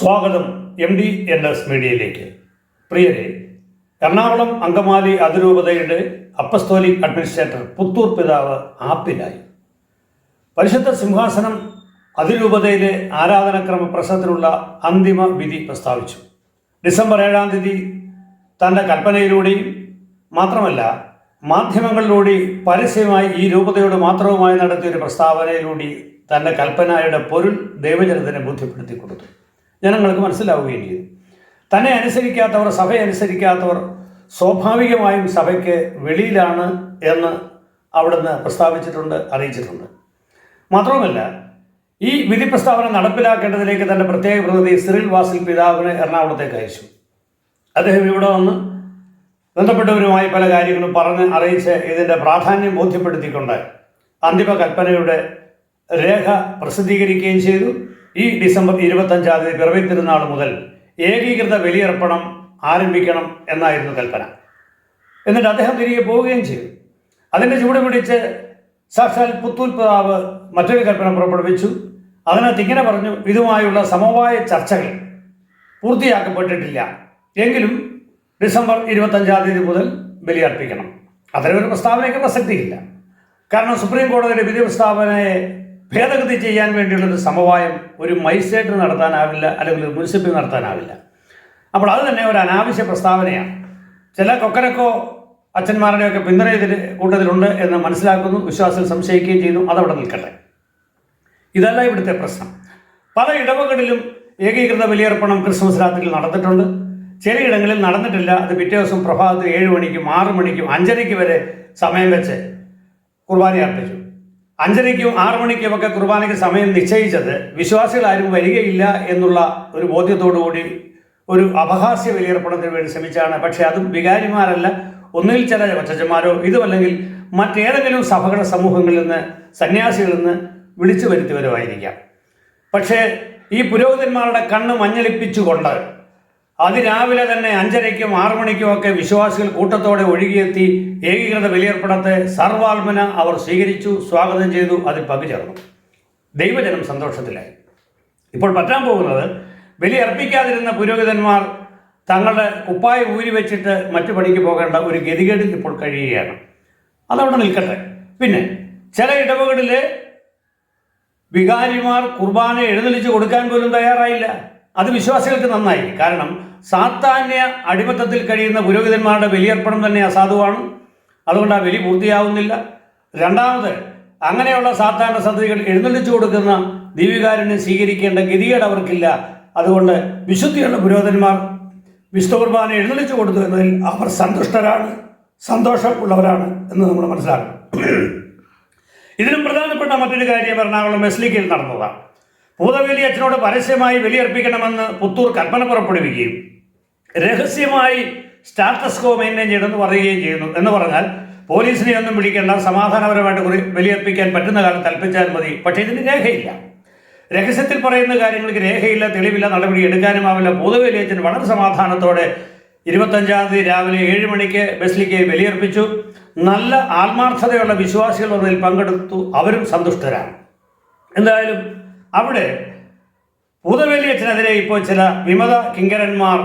സ്വാഗതം M D N S മീഡിയയിലേക്ക്. പ്രിയരെ എറണാകുളം അങ്കമാലി അതിരൂപതയുടെ അപ്പസ്തോലിക് അഡ്മിനിസ്ട്രേറ്റർ പുത്തൂർ പിതാവ് ആപ്പിലായി. പരിശുദ്ധ സിംഹാസനം അതിരൂപതയിലെ ആരാധനക്രമ പ്രശ്നത്തിനുള്ള അന്തിമ വിധി പ്രസ്താവിച്ചു. ഡിസംബർ ഏഴാം തീയതി തന്റെ കൽപ്പനയിലൂടെയും മാത്രമല്ല മാധ്യമങ്ങളിലൂടെ പരസ്യമായി ഈ രൂപതയോട് മാത്രവുമായി നടത്തിയ ഒരു പ്രസ്താവനയിലൂടെ തന്റെ കൽപ്പനയുടെ പൊരുൾ ദൈവജനത്തിനെ ബോധ്യപ്പെടുത്തി കൊടുത്തു ജനങ്ങൾക്ക് മനസ്സിലാവുകയും ചെയ്തു. തന്നെ അനുസരിക്കാത്തവർ സഭയെ അനുസരിക്കാത്തവർ സ്വാഭാവികമായും സഭയ്ക്ക് വെളിയിലാണ് എന്ന് അവിടുന്ന് പ്രസ്താവിച്ചിട്ടുണ്ട് അറിയിച്ചിട്ടുണ്ട്. മാത്രവുമല്ല ഈ വിധി പ്രസ്താവന നടപ്പിലാക്കേണ്ടതിലേക്ക് തന്റെ പ്രത്യേക പ്രതിനിധി സിറിൽ വാസിൽ പിതാവിനെ എറണാകുളത്തേക്ക് അയച്ചു. അദ്ദേഹം ഇവിടെ വന്ന് ബന്ധപ്പെട്ടവരുമായി പല കാര്യങ്ങളും പറഞ്ഞ് അറിയിച്ച് ഇതിന്റെ പ്രാധാന്യം ബോധ്യപ്പെടുത്തിക്കൊണ്ട് അന്തിമ കൽപ്പനയുടെ രേഖ പ്രസിദ്ധീകരിക്കുകയും ചെയ്തു. ഈ ഡിസംബർ ഇരുപത്തഞ്ചാം തീയതി പിറവി തിരുനാൾ മുതൽ ഏകീകൃത ബലിയർപ്പണം ആരംഭിക്കണം എന്നായിരുന്നു കൽപ്പന. എന്നിട്ട് അദ്ദേഹം തിരികെ പോവുകയും ചെയ്തു. അതിന്റെ ചൂട് പിടിച്ച് സാക്ഷാൽ പുത്തൂൽ മറ്റൊരു കൽപ്പന പുറപ്പെടുവിച്ചു. അതിനകത്ത് ഇങ്ങനെ പറഞ്ഞു ഇതുമായുള്ള സമവായ ചർച്ചകൾ പൂർത്തിയാക്കപ്പെട്ടിട്ടില്ല. എങ്കിലും ഡിസംബർ ഇരുപത്തഞ്ചാം തീയതി മുതൽ ബലിയർപ്പിക്കണം. അത്തരമൊരു പ്രസ്താവനയ്ക്ക് പ്രസക്തിയില്ല. കാരണം സുപ്രീം കോടതിയുടെ വിധി പ്രസ്താവനയെ ഭേദഗതി ചെയ്യാൻ വേണ്ടിയുള്ള ഒരു സമവായം ഒരു മജിസ്ട്രേറ്റ് നടത്താനാവില്ല അല്ലെങ്കിൽ ഒരു മുനിസിപ്പൽ നടത്താനാവില്ല. അപ്പോൾ അത് തന്നെ ഒരു അനാവശ്യ പ്രസ്താവനയാണ്. ചില കൊക്കരക്കോ അച്ഛന്മാരുടെയൊക്കെ പിന്തുണ കൂട്ടത്തിലുണ്ട് എന്ന് മനസ്സിലാക്കുന്നു വിശ്വാസം സംശയിക്കുകയും ചെയ്യുന്നു അതവിടെ നിൽക്കട്ടെ. ഇതല്ല ഇവിടുത്തെ പ്രശ്നം. പല ഇടവകളിലും ഏകീകൃത ബലിയർപ്പണം ക്രിസ്മസ് രാത്രിയിൽ നടന്നിട്ടുണ്ട്. ചിലയിടങ്ങളിൽ നടന്നിട്ടില്ല. അത് പിറ്റേ ദിവസം പ്രഭാതത്തിൽ ഏഴ് മണിക്കും ആറ് മണിക്കും അഞ്ചരയ്ക്ക് വരെ സമയം വെച്ച് കുർബാന അർപ്പിച്ചു അഞ്ചരയ്ക്കും ആറു മണിക്കും ഒക്കെ കുർബാനയ്ക്ക് സമയം നിശ്ചയിച്ചത് വിശ്വാസികൾ ആരും വരികയില്ല എന്നുള്ള ഒരു ബോധ്യത്തോടു കൂടി ഒരു അപഹാസ്യ ബലിയർപ്പണത്തിന് വേണ്ടി ശ്രമിച്ചാണ്. പക്ഷേ അതും വികാരിമാരല്ല. ഒന്നിൽ ചില അച്ഛന്മാരോ ഇതുമല്ലെങ്കിൽ മറ്റേതെങ്കിലും സഭകളുടെ സമൂഹങ്ങളിൽ നിന്ന് സന്യാസികളിൽ നിന്ന് വിളിച്ചു വരുത്തിയവരുമായിരിക്കാം പക്ഷേ ഈ പുരോഹിതന്മാരുടെ കണ്ണ് മഞ്ഞളിപ്പിച്ചുകൊണ്ട് അതിരാവിലെ തന്നെ അഞ്ചരയ്ക്കും ആറു മണിക്കും ഒക്കെ വിശ്വാസികൾ കൂട്ടത്തോടെ ഒഴുകിയെത്തി ഏകീകൃത ബലിയർപ്പണത്തെ സർവാത്മന അവർ സ്വീകരിച്ചു സ്വാഗതം ചെയ്തു അതിൽ പങ്കുചേർന്നു. ദൈവജനം സന്തോഷത്തിലായി. ഇപ്പോൾ പറ്റാൻ പോകുന്നത് ബലിയർപ്പിക്കാതിരുന്ന പുരോഹിതന്മാർ തങ്ങളുടെ കുപ്പായ ഊരി വെച്ചിട്ട് മറ്റു പണിക്ക് പോകേണ്ട ഒരു ഗതികേടിൽ ഇപ്പോൾ കഴിയുകയാണ്. അതവിടെ നിൽക്കട്ടെ. പിന്നെ ചില ഇടവുകളിൽ വികാരിമാർ കുർബാന എഴുന്നള്ളിച്ച് കൊടുക്കാൻ പോലും തയ്യാറായില്ല. അത് വിശ്വാസികൾക്ക് നന്നായി. കാരണം സാത്താന്യ അടിമത്തത്തിൽ കഴിയുന്ന പുരോഹിതന്മാരുടെ ബലിയർപ്പണം തന്നെ അസാധുവാണ്. അതുകൊണ്ട് ആ ബലി പൂർത്തിയാവുന്നില്ല. രണ്ടാമത് അങ്ങനെയുള്ള സാധാരണ സന്തതികൾ എഴുന്നള്ളിച്ചു കൊടുക്കുന്ന ദീപികാരനെ സ്വീകരിക്കേണ്ട ഗതികേട് അവർക്കില്ല. അതുകൊണ്ട് വിശുദ്ധിയുള്ള പുരോഹിതന്മാർ വിശുദ്ധ കുർബാന എഴുന്നള്ളിച്ചു കൊടുത്തു എന്നതിൽ അവർ സന്തുഷ്ടരാണ് സന്തോഷമുള്ളവരാണ് എന്ന് നമ്മൾ മനസ്സിലാക്കണം. ഇതിലും പ്രധാനപ്പെട്ട മറ്റൊരു കാര്യം എറണാകുളം മെസ്ലിക്കയിൽ നടന്നതാണ്. ഭൂതവേലി അച്ഛനോട് പരസ്യമായി ബലിയർപ്പിക്കണമെന്ന് പുത്തൂർ കൽപ്പന പുറപ്പെടുവിക്കുകയും രഹസ്യമായി സ്റ്റാറ്റസ് കോ മെയിന്റെയിൻ ചെയ്യണമെന്ന് പറയുകയും ചെയ്യുന്നു. എന്ന് പറഞ്ഞാൽ പോലീസിനെ ഒന്നും പിടിക്കേണ്ട സമാധാനപരമായിട്ട് കുറി ബലിയർപ്പിക്കാൻ പറ്റുന്ന കാലം കൽപ്പിച്ചാൽ മതി. പക്ഷേ ഇതിന് രേഖയില്ല. രഹസ്യത്തിൽ പറയുന്ന കാര്യങ്ങൾക്ക് രേഖയില്ല തെളിവില്ല നടപടി എടുക്കാനുമാവില്ല ഭൂതവേലി അച്ഛൻ വളരെ സമാധാനത്തോടെ ഇരുപത്തഞ്ചാം തീയതി രാവിലെ ഏഴ് മണിക്ക് ബസ്ലിക്ക് ബലിയർപ്പിച്ചു. നല്ല ആത്മാർത്ഥതയുള്ള വിശ്വാസികൾ അതിൽ പങ്കെടുത്തു. അവരും സന്തുഷ്ടരാണ്. എന്തായാലും അവിടെ ഭൂതവേലിയച്ഛനെതിരെ ഇപ്പോൾ ചില വിമത കിങ്കരന്മാർ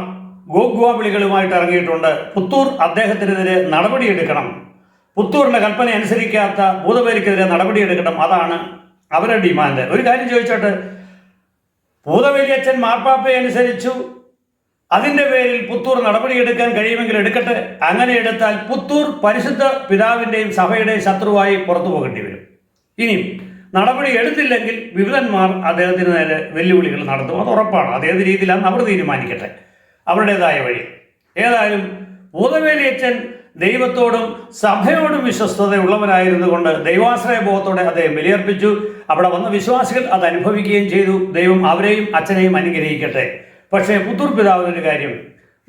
ഗോഗ്വാബിളികളുമായിട്ട് ഇറങ്ങിയിട്ടുണ്ട്. പുത്തൂർ അദ്ദേഹത്തിനെതിരെ നടപടിയെടുക്കണം. പുത്തൂറിന്റെ കൽപ്പന അനുസരിക്കാത്ത ഭൂതവേലിക്കെതിരെ നടപടിയെടുക്കണം. അതാണ് അവരുടെ ഡിമാൻഡ്. ഒരു കാര്യം ചോദിച്ചോട്ടെ? ഭൂതവേലിയച്ഛൻ മാർപ്പാപ്പയെ അനുസരിച്ചു. അതിന്റെ പേരിൽ പുത്തൂർ നടപടിയെടുക്കാൻ കഴിയുമെങ്കിൽ എടുക്കട്ടെ. അങ്ങനെ എടുത്താൽ പുത്തൂർ പരിശുദ്ധ പിതാവിന്റെയും സഭയുടെയും ശത്രുവായി പുറത്തു പോകേണ്ടി വരും. ഇനിയും നടപടി എടുത്തില്ലെങ്കിൽ വിവിധന്മാർ അദ്ദേഹത്തിന് നേരെ വെല്ലുവിളികൾ നടത്തും. അത് ഉറപ്പാണ്. അതേത് രീതിയിലാണ് അവർ തീരുമാനിക്കട്ടെ. അവരുടേതായ വഴി. ഏതായാലും ഭൂതവേലിയച്ഛൻ ദൈവത്തോടും സഭയോടും വിശ്വസ്തതയുള്ളവരായിരുന്നു കൊണ്ട് ദൈവാശ്രയ ബോധത്തോടെ അദ്ദേഹം ബലിയർപ്പിച്ചു. അവിടെ വന്ന വിശ്വാസികൾ അത് അനുഭവിക്കുകയും ചെയ്തു. ദൈവം അവരെയും അച്ഛനെയും അനുഗ്രഹിക്കട്ടെ. പക്ഷേ പുത്തൂർ പിതാവിനൊരു കാര്യം.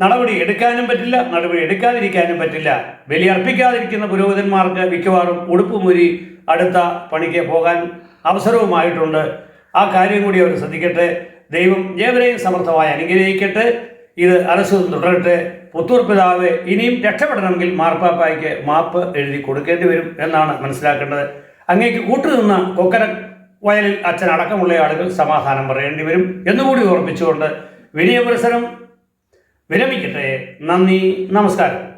നടപടി എടുക്കാനും പറ്റില്ല നടപടി എടുക്കാതിരിക്കാനും പറ്റില്ല. ബലിയർപ്പിക്കാതിരിക്കുന്ന പുരോഹിതന്മാർക്ക് മിക്കവാറും ഉടുപ്പുമുരി അടുത്ത പണിക്ക് പോകാൻ അവസരവുമായിട്ടുണ്ട്. ആ കാര്യം കൂടി അവർ ശ്രദ്ധിക്കട്ടെ. ദൈവം ഏവരെയും സമർത്ഥമായി അനുഗ്രഹിക്കട്ടെ. ഇത് അരസു തുടരട്ടെ. പുത്തൂർ പിതാവ് ഇനിയും രക്ഷപ്പെടണമെങ്കിൽ മാർപ്പാപ്പായ്ക്ക് മാപ്പ് എഴുതി കൊടുക്കേണ്ടി വരും എന്നാണ് മനസ്സിലാക്കേണ്ടത്. അങ്ങേക്ക് കൂട്ടുനിന്ന കൊക്കര വയലിൽ അച്ഛൻ അടക്കമുള്ള ആളുകൾ സമാധാനം പറയേണ്ടി വരും എന്നുകൂടി ഓർമ്മിച്ചുകൊണ്ട് വിനയ പുരസരം വിരമിക്കട്ടെ. നന്ദി നമസ്കാരം.